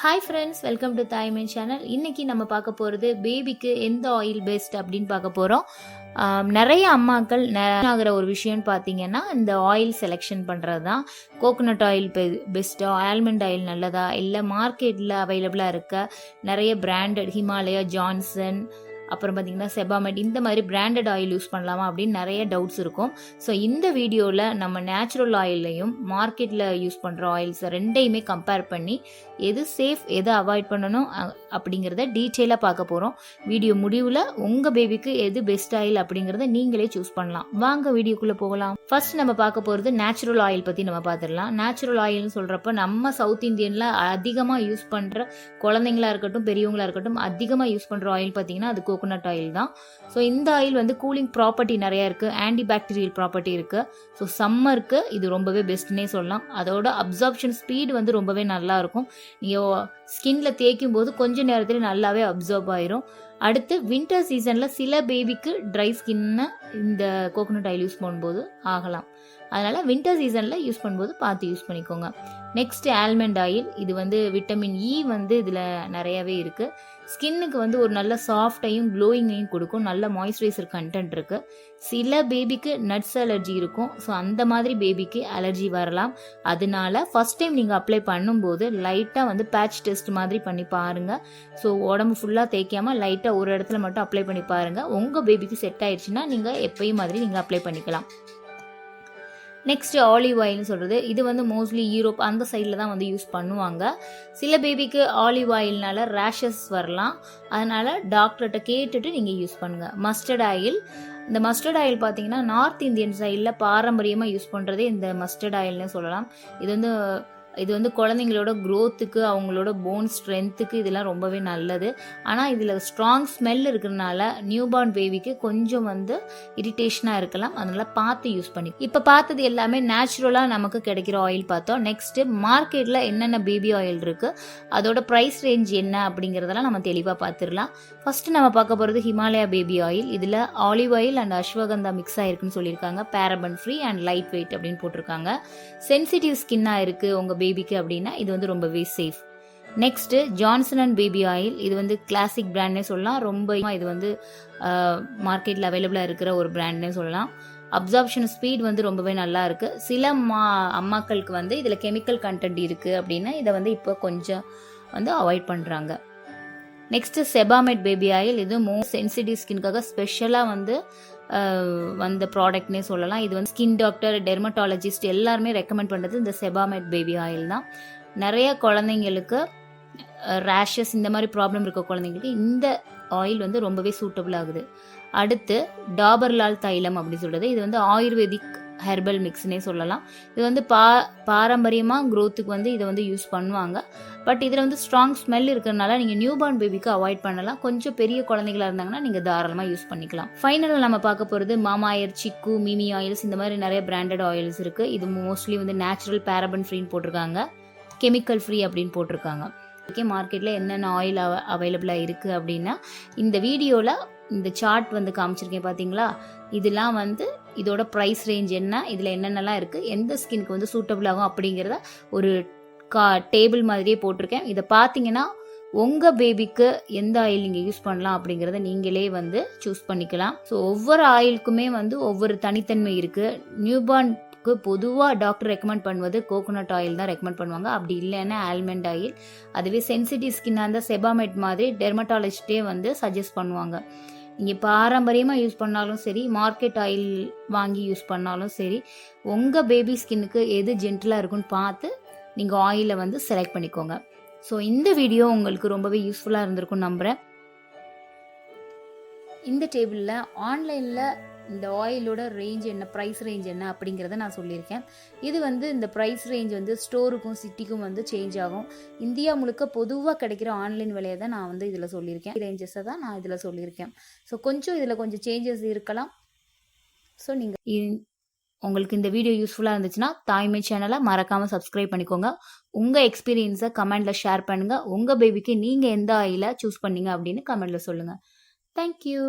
Hi friends welcome to Thaimai channel இன்னைக்கு நம்ம பார்க்க போகிறது பேபிக்கு எந்த ஆயில் பெஸ்ட் அப்படின்னு பார்க்க போகிறோம் நிறைய அம்மாக்கள் ந- ஆகிற ஒரு விஷயம்னு பார்த்தீங்கன்னா இந்த ஆயில் செலெக்ஷன் பண்ணுறது தான் கோகோனட் ஆயில் பெஸ்ட்டா ஆல்மண்ட் ஆயில் நல்லதா? இல்லை மார்க்கெட்டில் அவைலபிளாக இருக்க நிறைய பிராண்டட் ஹிமாலயா ஜான்சன் அப்புறம் பார்த்தீங்கன்னா செபாமெட் இந்த மாதிரி பிராண்டட் ஆயில் யூஸ் பண்ணலாமா அப்படின்னு நிறைய டவுட்ஸ் இருக்கும். ஸோ இந்த வீடியோவில் நம்ம நேச்சுரல் ஆயிலையும் மார்க்கெட்டில் யூஸ் பண்ணுற ஆயில்ஸ் ரெண்டையுமே கம்பேர் பண்ணி எது சேஃப் எதை அவாய்ட் பண்ணணும் அப்படிங்கிறத டீட்டெயிலாக பார்க்க போகிறோம் வீடியோ முடிவில் உங்கள் பேபிக்கு எது பெஸ்ட் ஆயில் அப்படிங்கிறத நீங்களே சூஸ் பண்ணலாம். வாங்க வீடியோக்குள்ளே போகலாம். ஃபர்ஸ்ட் நம்ம பார்க்க போகிறது நேச்சுரல் ஆயில் பற்றி நம்ம பார்த்துடலாம். நேச்சுரல் ஆயில்னு சொல்கிறப்ப நம்ம சவுத் இந்தியனில் அதிகமாக யூஸ் பண்ணுற குழந்தைங்களா இருக்கட்டும் பெரியவங்களா இருக்கட்டும் அதிகமாக யூஸ் பண்ணுற ஆயில் பார்த்தீங்கன்னா அது கோகோனட் ஆயில் தான். ஸோ இந்த ஆயில் வந்து கூலிங் ப்ராப்பர்ட்டி நிறையா இருக்குது ஆன்டி பாக்டீரியல் ப்ராப்பர்ட்டி இருக்குது ஸோ சம்மருக்கு இது ரொம்பவே பெஸ்ட்னே சொல்லலாம். அதோட அப்சார்ப்ஷன் ஸ்பீடு வந்து ரொம்பவே நல்லா இருக்கும். நீங்கள் ஸ்கின்ல தேய்க்கும் போது கொஞ்ச நேரத்தில் நல்லாவே அப்சர்வ் ஆயிரும். அடுத்து வின்டர் சீசனில் சில பேபிக்கு ட்ரை ஸ்கின்னு இந்த கோகோனட் ஆயில் யூஸ் பண்ணும்போது ஆகலாம். அதனால் வின்டர் சீசனில் யூஸ் பண்ணும்போது பார்த்து யூஸ் பண்ணிக்கோங்க. நெக்ஸ்ட் ஆல்மண்ட் ஆயில் இது வந்து விட்டமின் இ e வந்து இதில் நிறையவே இருக்குது ஸ்கின்னுக்கு வந்து ஒரு நல்ல சாஃப்டையும் க்ளோயிங்கையும் கொடுக்கும். நல்ல மாய்ஸ்சரைசர் கண்டென்ட் இருக்குது சில பேபிக்கு நட்ஸ் அலர்ஜி இருக்கும். ஸோ அந்த மாதிரி பேபிக்கு அலர்ஜி வரலாம். அதனால ஃபஸ்ட் டைம் நீங்கள் அப்ளை பண்ணும்போது லைட்டாக வந்து பேட்ச் டெஸ்ட் மாதிரி பண்ணி பாருங்கள் ஸோ உடம்பு ஃபுல்லாக தேய்க்காமல் லைட்டாக ஒரு இடத்துல மட்டும் அப்ளை பண்ணி பாருங்கள் உங்கள் பேபிக்கு செட் ஆயிடுச்சுன்னா நீங்கள் எப்பயும் மாதிரி நீங்கள் அப்ளை பண்ணிக்கலாம். நெக்ஸ்ட் ஆலிவ் ஆயில்னு சொல்கிறது இது வந்து மோஸ்ட்லி யூரோப் அந்த சைடில் தான் வந்து யூஸ் பண்ணுவாங்க. சில பேபிக்கு ஆலிவ் ஆயில்னால ரேஷஸ் வரலாம். அதனால் டாக்டர்கிட்ட கேட்டுட்டு நீங்கள் யூஸ் பண்ணுங்கள் மஸ்டர்ட் ஆயில் இந்த மஸ்டர்ட் ஆயில் பார்த்தீங்கன்னா நார்த் இந்தியன் சைடில் பாரம்பரியமாக யூஸ் பண்ணுறதே இந்த மஸ்டர்ட் ஆயில்னு சொல்லலாம். இது வந்து இது வந்து குழந்தைங்களோட க்ரோத்துக்கு அவங்களோட போன் ஸ்ட்ரென்த்துக்கு இதெல்லாம் ரொம்பவே நல்லது. ஆனால் இதில் ஸ்ட்ராங் ஸ்மெல் இருக்கிறதுனால நியூபார்ன் பேபிக்கு கொஞ்சம் வந்து இரிட்டேஷனாக இருக்கலாம். அதனால் பார்த்து யூஸ் பண்ணி இப்போ பார்த்தது எல்லாமே நேச்சுரலாக நமக்கு கிடைக்கிற ஆயில் பார்த்தோம். நெக்ஸ்ட்டு மார்க்கெட்டில் என்னென்ன பேபி ஆயில் இருக்குது அதோட ப்ரைஸ் ரேஞ்ச் என்ன அப்படிங்கிறதெல்லாம் நம்ம தெளிவாக பார்த்துடலாம். ஃபஸ்ட்டு நம்ம பார்க்க போகிறது ஹிமாலயா பேபி ஆயில் இதில் olive oil and ashwagandha mix ஆகிருக்குன்னு சொல்லியிருக்காங்க. Paraben free and light weight அப்படின்னு போட்டிருக்காங்க. சென்சிட்டிவ் ஸ்கின்னாக இருக்குது உங்கள் பேபிக்கு அப்படின்னா இது வந்து ரொம்பவே safe next Johnson and baby oil இது வந்து கிளாசிக் பிராண்ட்னே சொல்லலாம். ரொம்ப இது வந்து மார்க்கெட்டில் அவைலபிளாக இருக்கிற ஒரு பிராண்ட்னே சொல்லலாம். அப்சார்ப்ஷன் ஸ்பீட் வந்து ரொம்பவே நல்லா இருக்கு. சில மா அம்மாக்களுக்கு வந்து இதில் கெமிக்கல் கண்டென்ட் இருக்குது அப்படின்னா இதை வந்து இப்போ கொஞ்சம் வந்து அவாய்ட் பண்ணுறாங்க நெக்ஸ்ட்டு செபாமெட் பேபி ஆயில் இது மோ சென்சிட்டிவ் ஸ்கின்காக ஸ்பெஷலாக வந்து வந்த ப்ராடக்ட்னே சொல்லலாம். இது வந்து ஸ்கின் டாக்டர் டெர்மட்டாலஜிஸ்ட் எல்லாருமே ரெக்கமெண்ட் பண்ணுறது இந்த செபாமெட் பேபி ஆயில் தான். நிறைய குழந்தைங்களுக்கு ரேஷஸ் இந்த மாதிரி ப்ராப்ளம் இருக்க குழந்தைங்களுக்கு இந்த ஆயில் வந்து ரொம்பவே சூட்டபிள் ஆகுது. அடுத்து டாபர்லால் தைலம் அப்படின்னு சொல்கிறது இது வந்து ஆயுர்வேதிக் ஹெர்பல் மிக்ஸ்னே சொல்லலாம். இது வந்து பா பாரம்பரியமாக க்ரோத்துக்கு வந்து இதை வந்து யூஸ் பண்ணுவாங்க. பட் இதில் வந்து ஸ்ட்ராங் ஸ்மெல் இருக்கிறனால நீங்கள் நியூபார்ன் பேபிக்கு அவாய்ட் பண்ணலாம். கொஞ்சம் பெரிய குழந்தைகளாக இருந்தாங்கன்னா நீங்கள் தாராளமாக யூஸ் பண்ணிக்கலாம். ஃபைனலாக நம்ம பார்க்க போகிறது மாமாயர் சிக்கு மிமி ஆயில்ஸ் இந்த மாதிரி நிறைய பிராண்டட் ஆயில்ஸ் இருக்குது இது மோஸ்ட்லி வந்து நேச்சுரல் பேரபன் ஃப்ரீன்னு போட்டிருக்காங்க. கெமிக்கல் ஃப்ரீ அப்படின்னு போட்டிருக்காங்க. ஓகே மார்க்கெட்டில் என்னென்ன ஆயில் அவ அவைலபிளாக இருக்குது அப்படின்னா இந்த வீடியோவில் இந்த சார்ட் வந்து காமிச்சிருக்கேன் பார்த்தீங்களா இதெல்லாம் வந்து இதோட ப்ரைஸ் ரேஞ்ச் என்ன இதில் என்னென்னலாம் இருக்குது எந்த ஸ்கின்க்கு வந்து சூட்டபிள் ஆகும் அப்படிங்கிறத ஒரு கா டேபிள் மாதிரியே போட்டிருக்கேன். இதை பார்த்தீங்கன்னா உங்கள் பேபிக்கு எந்த ஆயில் நீங்கள் யூஸ் பண்ணலாம் அப்படிங்கிறத நீங்களே வந்து சூஸ் பண்ணிக்கலாம். ஸோ ஒவ்வொரு ஆயிலுக்குமே வந்து ஒவ்வொரு தனித்தன்மை இருக்குது நியூபார்னுக்கு பொதுவாக டாக்டர் ரெக்கமெண்ட் பண்ணுவது கோகோனட் ஆயில் தான் ரெக்கமெண்ட் பண்ணுவாங்க. அப்படி இல்லைன்னா ஆல்மண்ட் ஆயில். அதுவே சென்சிட்டிவ் ஸ்கின்னாக இருந்தால் செபாமெட் மாதிரி டெர்மட்டாலஜிஸ்டே வந்து சஜஸ்ட் பண்ணுவாங்க. நீங்கள் பாரம்பரியமாக யூஸ் பண்ணாலும் சரி மார்க்கெட் ஆயில் வாங்கி யூஸ் பண்ணாலும் சரி உங்கள் பேபி ஸ்கின்னுக்கு எது ஜென்டிலாக இருக்குன்னு பார்த்து நீங்கள் ஆயிலை வந்து செலக்ட் பண்ணிக்கோங்க. ஸோ இந்த வீடியோ உங்களுக்கு ரொம்பவே யூஸ்ஃபுல்லாக இருந்திருக்கும் நம்புகிறேன் இந்த டேபிளில் ஆன்லைனில் இந்த ஆயிலோட ரேஞ்ச் என்ன ப்ரைஸ் ரேஞ்ச் என்ன அப்படிங்கிறத நான் சொல்லியிருக்கேன். இது வந்து இந்த ப்ரைஸ் ரேஞ்ச் வந்து ஸ்டோருக்கும் சிட்டிக்கும் வந்து சேஞ்ச் ஆகும். இந்தியா முழுக்க பொதுவாக கிடைக்கிற ஆன்லைன் விலையை தான் நான் வந்து இதில் சொல்லியிருக்கேன். ரேஞ்சஸை தான் நான் இதில் சொல்லியிருக்கேன். ஸோ கொஞ்சம் இதில் கொஞ்சம் சேஞ்சஸ் இருக்கலாம். ஸோ நீங்கள் உங்களுக்கு இந்த வீடியோ யூஸ்ஃபுல்லாக இருந்துச்சுன்னா தாய்மை சேனலை மறக்காமல் சப்ஸ்கிரைப் பண்ணிக்கோங்க. உங்கள் எக்ஸ்பீரியன்ஸை கமெண்டில் ஷேர் பண்ணுங்கள் உங்கள் பேபிக்கு நீங்கள் எந்த ஆயில சூஸ் பண்ணீங்க அப்படின்னு கமெண்டில் சொல்லுங்கள் தேங்க்யூ